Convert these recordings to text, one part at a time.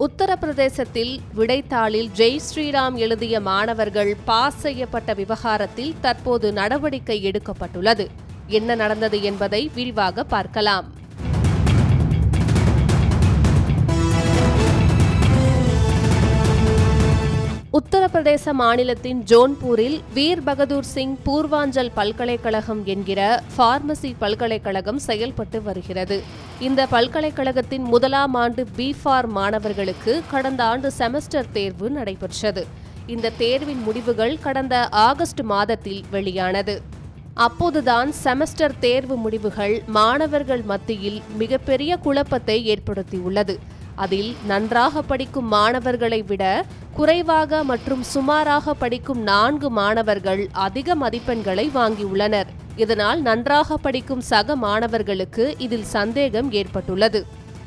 உத்தரப்பிரதேசத்தில் விடைத்தாளில் ஜெய் ஸ்ரீராம் எழுதிய மாணவர்கள் பாஸ் செய்யப்பட்ட விவகாரத்தில் தற்போது நடவடிக்கை எடுக்கப்பட்டுள்ளது. என்ன நடந்தது என்பதை விரிவாக பார்க்கலாம். உத்தரப்பிரதேச மாநிலத்தின் ஜோன்பூரில் வீர் பகதூர் சிங் பூர்வாஞ்சல் பல்கலைக்கழகம் என்கிற ஃபார்மசி பல்கலைக்கழகம் செயல்பட்டு வருகிறது. இந்த பல்கலைக்கழகத்தின் முதலாம் ஆண்டு பி ஃபார்ம் மாணவர்களுக்கு கடந்த ஆண்டு செமஸ்டர் தேர்வு நடைபெற்றது. இந்த தேர்வின் முடிவுகள் கடந்த ஆகஸ்ட் மாதத்தில் வெளியானது. அப்போதுதான் செமஸ்டர் தேர்வு முடிவுகள் மாணவர்கள் மத்தியில் மிகப்பெரிய குழப்பத்தை ஏற்படுத்தியுள்ளது. அதில் நன்றாக படிக்கும் மாணவர்களை விட குறைவாக மற்றும் சுமாராக படிக்கும் நான்கு மாணவர்கள் அதிக மதிப்பெண்களை வாங்கியுள்ளனர். இதனால் நன்றாக படிக்கும் சக மாணவர்களுக்கு இதில் சந்தேகம் ஏற்பட்டுள்ளது.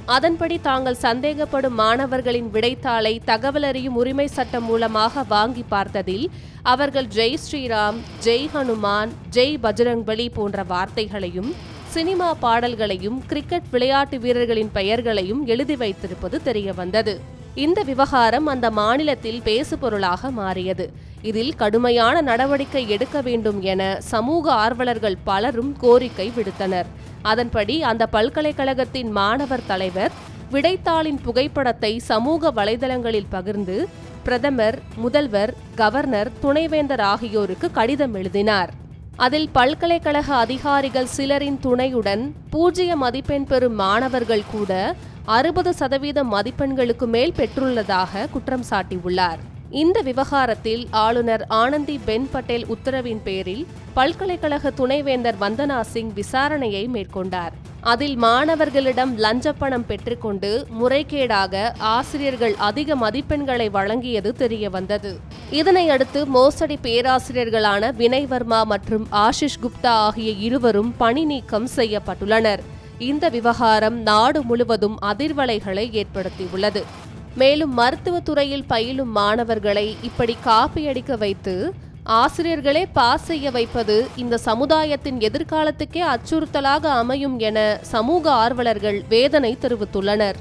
அதன்படி தாங்கள் சந்தேகப்படும் மாணவர்களின் விடைத்தாளை தகவல் அறியும் உரிமை சட்டம் மூலமாக வாங்கி பார்த்ததில் அவர்கள் ஜெய் ஸ்ரீராம் ஜெய் ஹனுமான் ஜெய் பஜ்ரங்பலி போன்ற வார்த்தைகளையும் சினிமா பாடல்களையும் கிரிக்கெட் விளையாட்டு வீரர்களின் பெயர்களையும் எழுதி வைத்திருப்பது தெரியவந்தது. இந்த விவகாரம் அந்த மாநிலத்தில் பேசுபொருளாக மாறியது. இதில் கடுமையான நடவடிக்கை எடுக்க வேண்டும் என சமூக ஆர்வலர்கள் பலரும் கோரிக்கை விடுத்தனர். அதன்படி அந்த பல்கலைக்கழகத்தின் மாணவர் தலைவர் விடைத்தாளின் புகைப்படத்தை சமூக வலைதளங்களில் பகிர்ந்து பிரதமர் முதல்வர் கவர்னர் துணைவேந்தர் ஆகியோருக்கு கடிதம் எழுதினார். அதில் பல்கலைக்கழக அதிகாரிகள் சிலரின் துணையுடன் பூஜ்ய மதிப்பெண் பெறும் மாணவர்கள் கூட அறுபது சதவீத மதிப்பெண்களுக்கு மேல் பெற்றுள்ளதாக குற்றம் சாட்டியுள்ளார். இந்த விவகாரத்தில் ஆளுநர் ஆனந்தி பென் பட்டேல் உத்தரவின் பேரில் பல்கலைக்கழக துணைவேந்தர் வந்தனா சிங் விசாரணையை மேற்கொண்டார். அதில் மாணவர்களிடம் லஞ்சப்பணம் பெற்றுக்கொண்டு முறைகேடாக ஆசிரியர்கள் அதிக மதிப்பெண்களை வழங்கியது தெரிய வந்தது இதனையடுத்து மோசடி பேராசிரியர்களான வினய் வர்மா மற்றும் ஆஷிஷ் குப்தா ஆகிய இருவரும் பணி நீக்கம் செய்யப்பட்டுள்ளனர். இந்த விவகாரம் நாடு முழுவதும் அதிர்வலைகளை ஏற்படுத்தியுள்ளது. மேலும் மருத்துவத்துறையில் பயிலும் மாணவர்களை இப்படி காப்பியடிக்க வைத்து ஆசிரியர்களே பாஸ் செய்ய வைப்பது இந்த சமுதாயத்தின் எதிர்காலத்துக்கே அச்சுறுத்தலாக அமையும் என சமூக ஆர்வலர்கள் வேதனை தெரிவித்துள்ளனர்.